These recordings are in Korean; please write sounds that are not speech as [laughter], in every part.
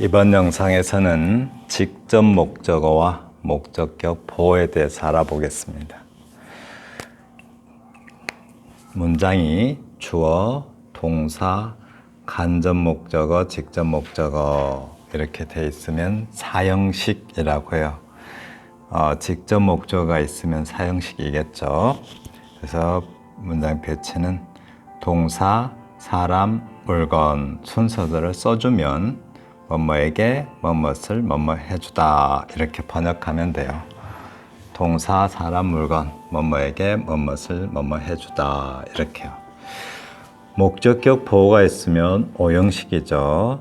이번 영상에서는 직접 목적어와 목적격 보호에 대해서 알아보겠습니다. 문장이 주어, 동사, 간접 목적어, 직접 목적어 이렇게 돼 있으면 사형식이라고 해요. 어, 직접 목적어가 있으면 사형식이겠죠. 그래서 문장 배치는 동사, 사람, 물건 순서들을 써주면 뭐뭐에게 뭐뭇을 뭐뭐 해주다 이렇게 번역하면 돼요. 동사, 사람, 물건 뭐뭐에게 뭐뭇을 뭐뭐 해주다 이렇게요. 목적격 보호가 있으면 오형식이죠.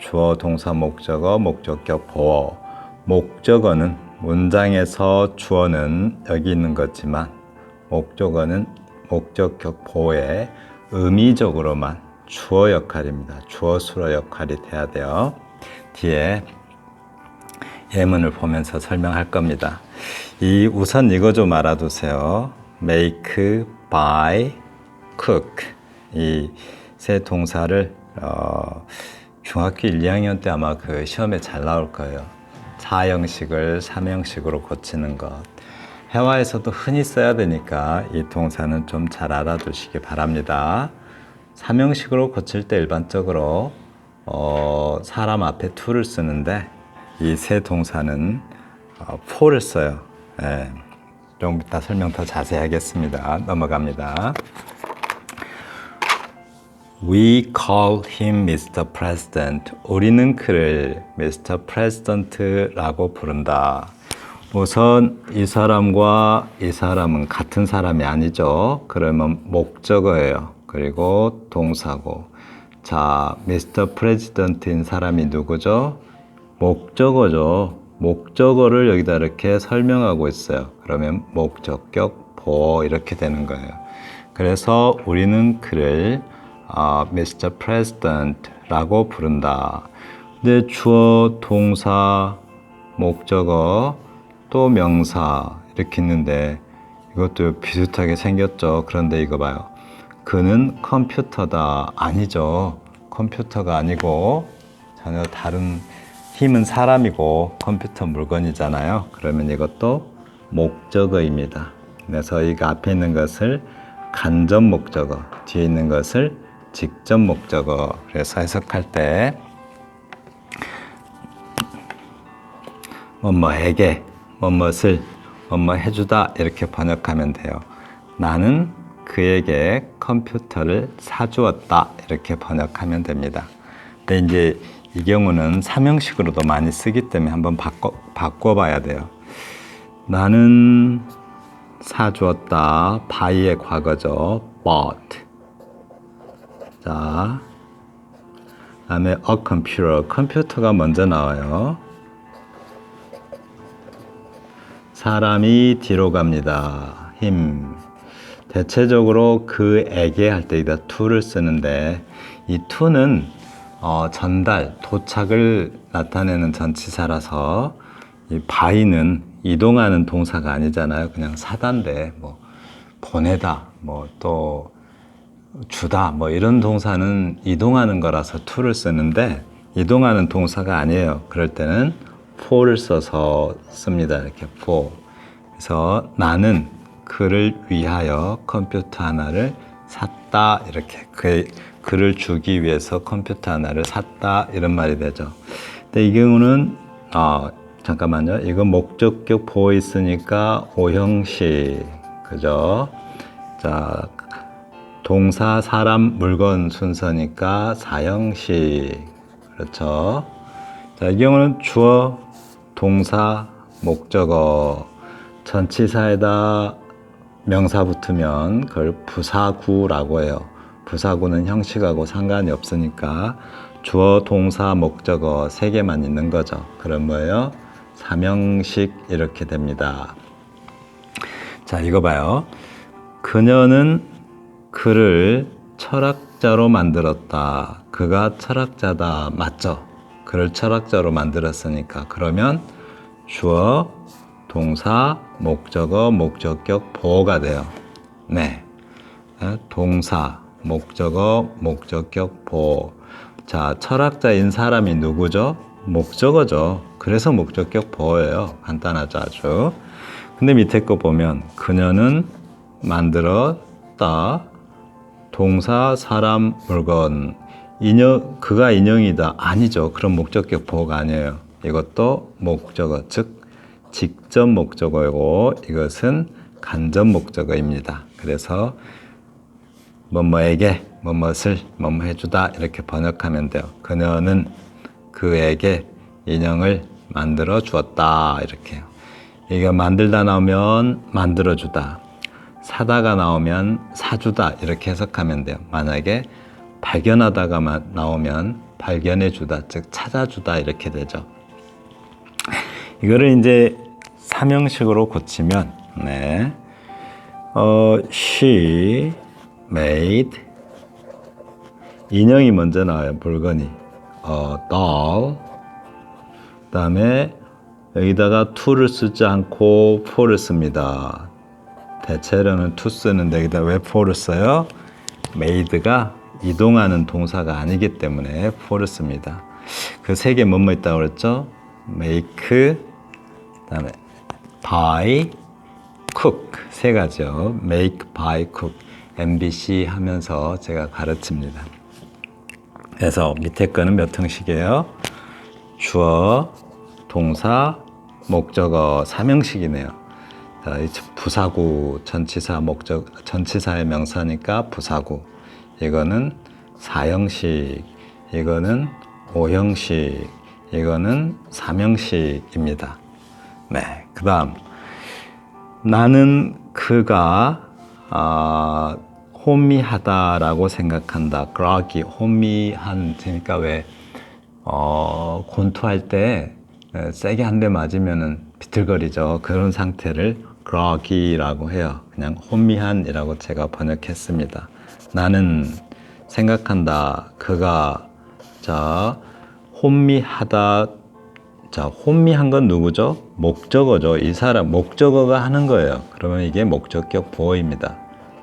주어, 동사, 목적어, 목적격 보호. 목적어는 문장에서 주어는 여기 있는 거지만 목적어는 목적격 보호의 의미적으로만 주어 역할입니다. 주어 수로 역할이 돼야 돼요. 뒤에 예문을 보면서 설명할 겁니다. 이 우선 이거 좀 알아두세요. make, buy, cook 이 세 동사를 어, 중학교 1, 2학년 때 아마 그 시험에 잘 나올 거예요. 사형식을 삼형식으로 고치는 것. 회화에서도 흔히 써야 되니까 이 동사는 좀 잘 알아두시기 바랍니다. 삼형식으로 고칠 때 일반적으로 어, 사람 앞에 to를 쓰는데 이 세 동사는 어, for를 써요. 예. 좀 이따 설명 더 자세히 하겠습니다. 넘어갑니다. We call him Mr. President. 우리는 그를 Mr. President라고 부른다. 우선 이 사람과 이 사람은 같은 사람이 아니죠. 그러면 목적어예요. 그리고 동사고. 자, Mr. President인 사람이 누구죠? 목적어죠. 목적어를 여기다 이렇게 설명하고 있어요. 그러면 목적격 보어 이렇게 되는 거예요. 그래서 우리는 그를 아, Mr. President라고 부른다. 근데 주어, 동사, 목적어, 또 명사 이렇게 있는데 이것도 비슷하게 생겼죠. 그런데 이거 봐요. 그는 컴퓨터다. 아니죠. 컴퓨터가 아니고 전혀 다른 힘은 사람이고 컴퓨터 물건이잖아요. 그러면 이것도 목적어입니다. 그래서 이거 앞에 있는 것을 간접 목적어, 뒤에 있는 것을 직접 목적어. 그래서 해석할 때 뭐뭐에게 뭐뭇을 뭐뭐 해주다 이렇게 번역하면 돼요. 나는 그에게 컴퓨터를 사주었다 이렇게 번역하면 됩니다. 근데 이제 이 경우는 삼형식으로도 많이 쓰기 때문에 한번 바꿔 바꿔봐야 돼요. 나는 사주었다. buy의 과거죠. bought. 자, 다음에 a computer. 컴퓨터가 먼저 나와요. 사람이 뒤로 갑니다. 힘. 대체적으로 그에게 할 때 이다 to를 쓰는데 이 to는 어, 전달, 도착을 나타내는 전치사라서 이 by는 이동하는 동사가 아니잖아요. 그냥 사단데 뭐 보내다, 뭐 또 주다, 뭐 이런 동사는 이동하는 거라서 to를 쓰는데 이동하는 동사가 아니에요. 그럴 때는 for를 써서 씁니다. 이렇게 for. 그래서 나는 그를 위하여 컴퓨터 하나를 샀다. 이렇게 그 그를 주기 위해서 컴퓨터 하나를 샀다. 이런 말이 되죠. 근데 이 경우는 어, 잠깐만요. 이거 목적격 보호 있으니까 오형식. 그죠? 자, 동사, 사람, 물건 순서니까 사형식. 그렇죠? 자, 이 경우는 주어, 동사, 목적어, 전치사에다 명사 붙으면 그걸 부사구라고 해요. 부사구는 형식하고 상관이 없으니까 주어, 동사, 목적어 세 개만 있는 거죠. 그럼 뭐예요? 삼형식 이렇게 됩니다. 자, 이거 봐요. 그녀는 그를 철학자로 만들었다. 그가 철학자다. 맞죠? 그를 철학자로 만들었으니까. 그러면 주어, 동사, 목적어, 목적격, 보호가 돼요. 네. 동사, 목적어, 목적격, 보호. 자, 철학자인 사람이 누구죠? 목적어죠. 그래서 목적격 보호예요. 간단하죠, 아주. 근데 밑에 거 보면 그녀는 만들었다. 동사, 사람, 물건. 인형, 그가 인형이다. 아니죠. 그런 목적격 보호가 아니에요. 이것도 목적어, 즉 직접 목적어이고 이것은 간접 목적어입니다. 그래서 뭐뭐에게 뭐뭇을 뭐뭐 해주다 이렇게 번역하면 돼요. 그녀는 그에게 인형을 만들어 주었다 이렇게요. 이게 만들다 나오면 만들어 주다. 사다가 나오면 사주다 이렇게 해석하면 돼요. 만약에 발견하다가 마- 나오면 발견해 주다 즉 찾아주다 이렇게 되죠. 이거를 이제 삼형식으로 고치면 네. 어, she made 인형이 먼저 나와요. 물건이. 어, doll. 그다음에 여기다가 to를 쓰지 않고 for를 씁니다. 대체로는 to 쓰는데 여기다 왜 for를 써요? made가 이동하는 동사가 아니기 때문에 for를 씁니다. 그 세 개 뭐뭐 있다고 그랬죠? make, 그다음에 buy, cook 세 가지요. make, buy, cook, MBC 하면서 제가 가르칩니다. 그래서 밑에 거는 몇 형식이에요? 주어, 동사, 목적어 삼형식이네요. 부사구 전치사 목적 전치사의 명사니까 부사구. 이거는 사형식. 이거는 오형식. 이거는 삼형식입니다. 네. 그 다음 나는 그가 아, 혼미하다라고 생각한다. groggy, 혼미한 그러니까 왜 어, 권투할 때 에, 세게 한 대 맞으면은 비틀거리죠. 그런 상태를 groggy라고 해요. 그냥 혼미한이라고 제가 번역했습니다. 나는 생각한다. 그가 자 혼미하다. 자 혼미한 건 누구죠? 목적어죠. 이 사람 목적어가 하는 거예요. 그러면 이게 목적격 보호입니다.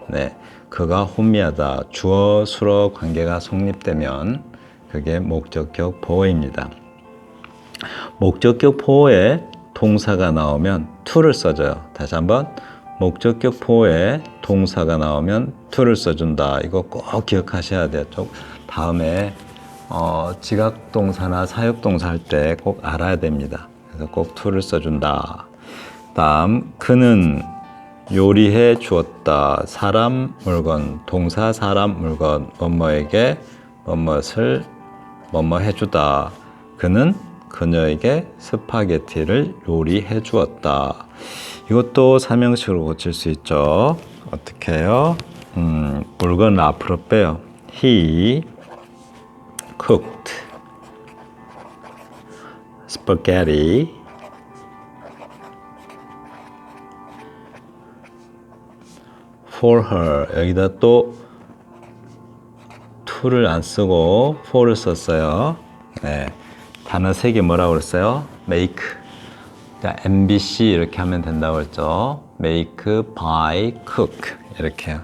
네, 그가 혼미하다. 주어 수어 관계가 성립되면 그게 목적격 보호입니다. 목적격 보호에 동사가 나오면 to를 써줘요. 다시 한번 목적격 보호에 동사가 나오면 to를 써준다. 이거 꼭 기억하셔야 돼요. 좀 다음에 어, 지각 동사나 사역 동사 할 때 꼭 알아야 됩니다. 그래서 꼭 to를 써준다. 다음 그는 요리해 주었다. 사람, 물건, 동사, 사람, 물건, 뭐뭐에게 뭐뭇을 뭐뭐 해주다. 그는 그녀에게 스파게티를 요리해 주었다. 이것도 삼형식으로 고칠 수 있죠. 어떻게 해요? 음, 물건을 앞으로 빼요. He cooked spaghetti for her. 여기다 또 to를 안 쓰고 for를 썼어요. 네. 단어 세 개 뭐라고 그랬어요? make. 자, MBC 이렇게 하면 된다고 했죠. make, buy, cook. 이렇게요.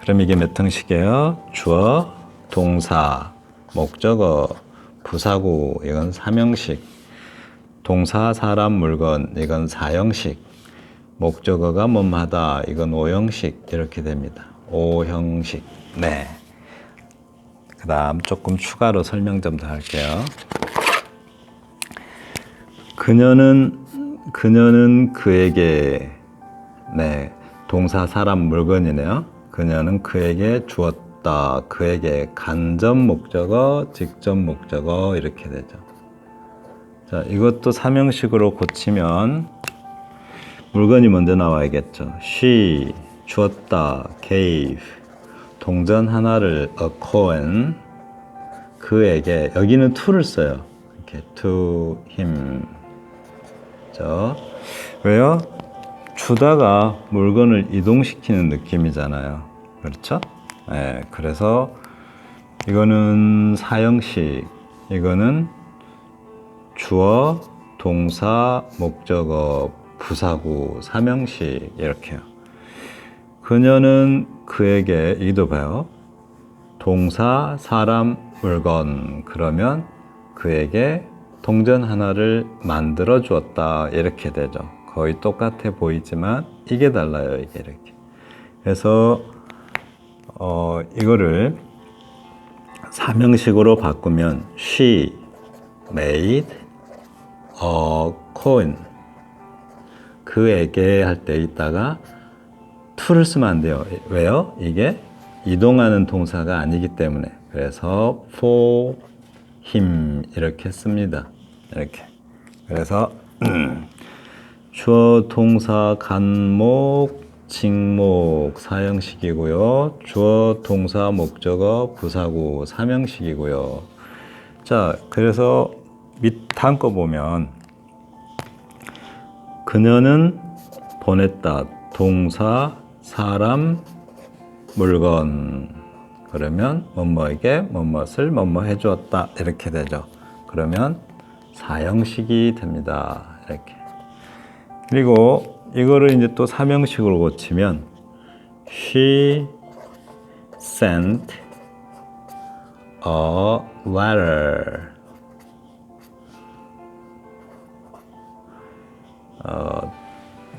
그럼 이게 몇 형식이에요? 주어, 동사, 목적어, 부사구. 이건 삼형식. 동사, 사람, 물건. 이건 사형식. 목적어가 뭐뭐하다. 이건 오형식. 이렇게 됩니다. 오형식. 네. 그 다음 조금 추가로 설명 좀 더 할게요. 그녀는 그녀는 그에게 네 동사 사람 물건이네요. 그녀는 그에게 주었 다. 그에게 간접 목적어, 직접 목적어 이렇게 되죠. 자 이것도 삼형식으로 고치면 물건이 먼저 나와야겠죠. she 주었다. gave 동전 하나를 a coin 그에게 여기는 to를 써요. 이렇게 to him 죠 왜요? 주다가 물건을 이동시키는 느낌이잖아요. 그렇죠? 네, 그래서 이거는 사형식, 이거는 주어, 동사, 목적어, 부사구, 삼형식 이렇게요. 그녀는 그에게 이도 봐요. 동사, 사람, 물건 그러면 그에게 동전 하나를 만들어 주었다 이렇게 되죠. 거의 똑같아 보이지만 이게 달라요. 이게 이렇게. 그래서 어, 이거를 사명식으로 바꾸면 she made a coin 그에게 할 때 있다가 to를 쓰면 안 돼요. 왜요? 이게 이동하는 동사가 아니기 때문에. 그래서 for him 이렇게 씁니다. 이렇게. 그래서 [clears throat] 주어 동사 간목 직목 사형식이고요. 주어 동사 목적어 부사구 사명식이고요. 자, 그래서 밑 다음 거 보면 그녀는 보냈다. 동사, 사람, 물건. 그러면 뭐뭐에게 뭐뭇을 뭐뭐 해주었다. 이렇게 되죠. 그러면 사형식이 됩니다. 이렇게. 그리고 이거를 이제 또 사명식으로 고치면 she sent a letter 어,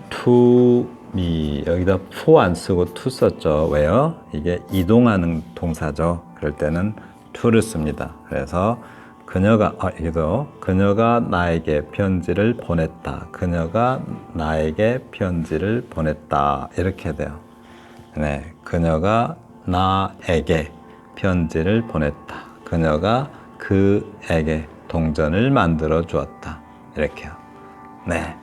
to me 여기다 for 안 쓰고 to 썼죠. 왜요? 이게 이동하는 동사죠. 그럴 때는 to를 씁니다. 그래서 그녀가 아 이거 그녀가 나에게 편지를 보냈다. 그녀가 나에게 편지를 보냈다. 이렇게 돼요. 네, 그녀가 나에게 편지를 보냈다. 그녀가 그에게 동전을 만들어 주었다. 이렇게요. 네.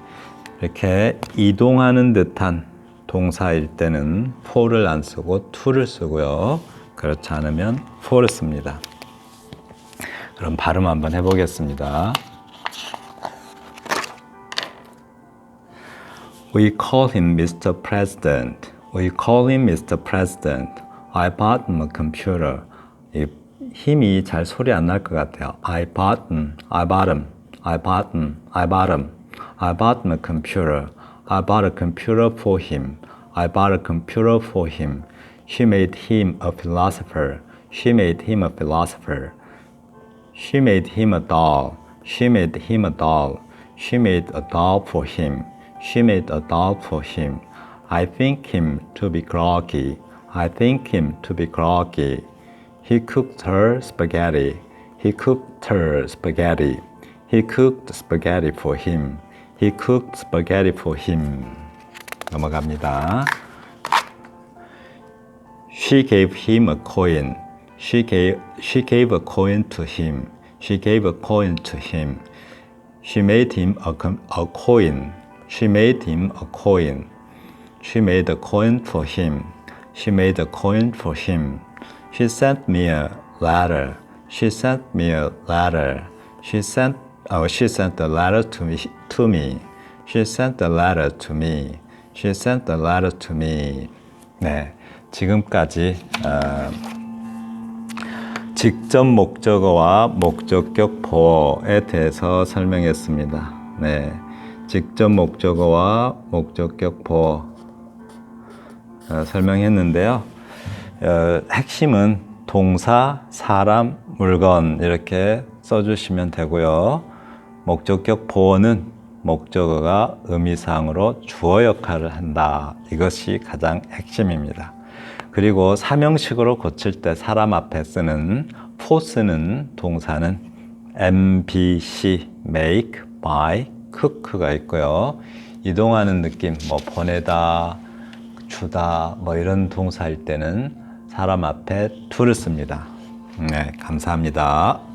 이렇게 이동하는 듯한 동사일 때는 for를 안 쓰고 to를 쓰고요. 그렇지 않으면 for를 씁니다. 그럼 발음 한번 해보겠습니다. We call him Mr. President. We call him Mr. President. I bought him a computer. 이 힘이 잘 소리 안 날 것 같아요. I bought him. I bought him. I bought him. I bought him. I bought him a computer. I bought a computer for him. I bought a computer for him. She made him a philosopher. She made him a philosopher. She made him a doll. She made him a doll. She made a doll for him. She made a doll for him. I think him to be groggy. I think him to be groggy. He cooked her spaghetti. He cooked her spaghetti. He cooked spaghetti for him. He cooked spaghetti for him. 넘어갑니다. She gave him a coin. She gave, she gave a coin to him. She gave a coin to him. She made him a, com- a coin. She made him a coin. She made a coin for him. She made a coin for him. She sent me a letter. She sent me a letter. She sent oh, she sent a letter to me to me. She sent a letter to me. She sent a letter to me. 네, 지금까지 어, 직접 목적어와 목적격 보어에 대해서 설명했습니다. 네, 직접 목적어와 목적격 보어 어, 설명했는데요. 어, 핵심은 동사, 사람, 물건 이렇게 써주시면 되고요. 목적격 보어는 목적어가 의미상으로 주어 역할을 한다. 이것이 가장 핵심입니다. 그리고 사명식으로 고칠 때 사람 앞에 쓰는 for 쓰는 동사는 MBC, make, buy, cook가 있고요. 이동하는 느낌, 뭐 보내다, 주다, 뭐 이런 동사일 때는 사람 앞에 to를 씁니다. 네, 감사합니다.